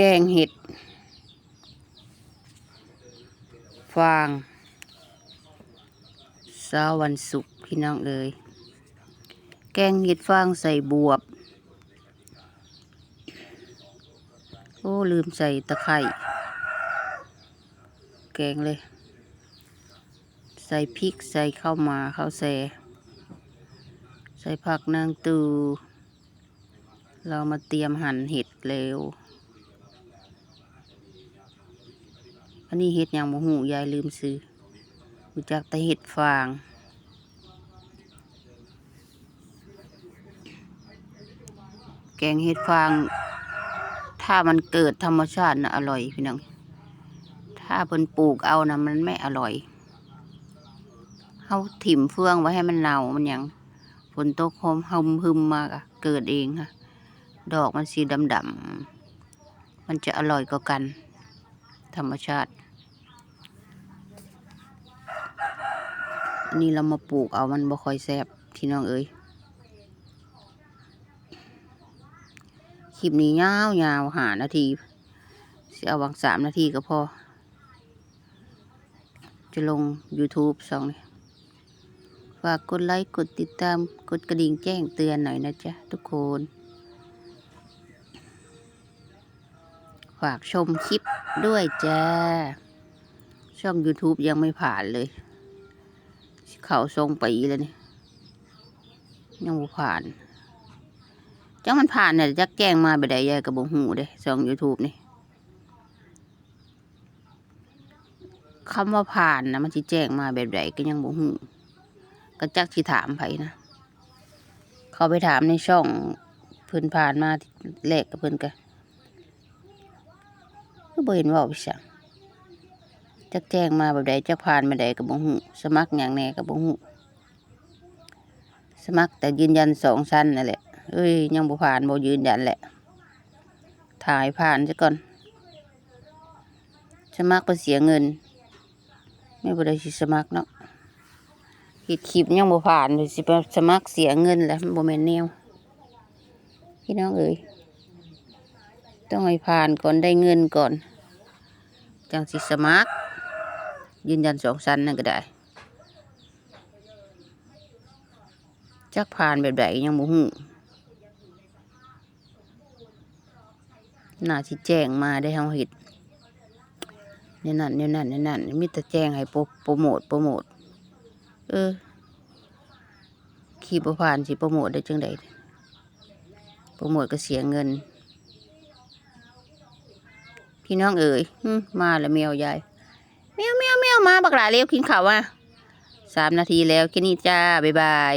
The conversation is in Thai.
แกงเห็ด ฟางเช้าวันศุกร์พี่น้องเอ๋ยแกงเห็ดฟางใส่บวบ โอ้ ลืมใส่ตะไคร่แกงเลย ใส่พริกใส่ข้าวมาข้าวแซ่ใส่ผักนางตู เรามาเตรียมหั่นเห็ดเร็ว อันนี้เห็ดอย่างบ่หูยายลืมซื้อรู้จักแต่เห็ดฟางแกงเห็ดฟาง ถ้ามันเกิดธรรมชาตินะอร่อยพี่น้อง ถ้าเพิ่นปลูกเอานะมันไม่อร่อยเขาถิ่มเฟืองไว้ให้มันเน่ามันยังฝนตกโฮมหึมหึมมากอะเกิดเองค่ะ ดอกมันสีดำดำๆมันจะอร่อยกว่ากัน ธรรมชาติ อันนี้เรามาปลูกเอามันบ่ค่อยแซบพี่น้องเอ้ยคลิปนี้ยาวยาวหานาทีสิเอาวังสามนาทีก็พอ จะลง YouTube สองฝากกดไลค์ กดติดตาม กดกระดิ่งแจ้งเตือนหน่อยนะจ๊ะทุกคน ฝากชมคลิปด้วยจ้า ช่อง YouTube ยังไม่ผ่านเลย เขาทรงปีแล้วนี่ยังไม่ผ่านจังมันผ่านเนี่ยจักแจ้งมาไปได้ยายกับบงหูเด้ช่อง YouTube นี่คำว่าผ่านนะมันสิแจ้งมาแบบใดก็ยังบ่หูก็จักสิถามไผนะ เขาไปถามในช่องเพิ่นผ่านมาแรกกับเพิ่นก็ ก็บ่เห็นว่าไปสั่งจักแจ้งมาแบบใดจักผ่านมาใดก็บ่หูสมัครหยังแน่ก็บ่หูสมัครแต่ยืนยันสองชั้นนั่นแหละเอ้ยยังบ่ผ่านบ่ยืนยันแหละ ถ่ายผ่านซะก่อน สมัครไปเสียเงิน ไม่บ่ได้สิสมัครเนาะเฮ็ดคลิปยังบ่ผ่านสิไปสมัครเสียเงินแหล้วบ่แม่นแนวพี่น้องเอ้ย ต้องให้ผ่านก่อนได้เงินก่อน จังสิสมัคร ยืนยันสองชั้นนั่นก็ได้จักผ่านแบบใดยังบ่ฮู้น่าสิแจ้งมาได้เฮาเฮ็ดเนี่ยนั่นเนี่ยนั่นเนี่ยนั่นมีแต่แจ้งให้โปรโปรโมทโปรโมทเออขี่บ่ผ่านสิโปรโมทได้จังไดโปรโมทก็เสียเงิน พี่น้องเอ๋ยมาแล้วแมวยายแมวแมวแมวมาบักหลาเร็วกินข้าวอะสามนาทีแล้วแค่นี้จ้า บ๊ายบาย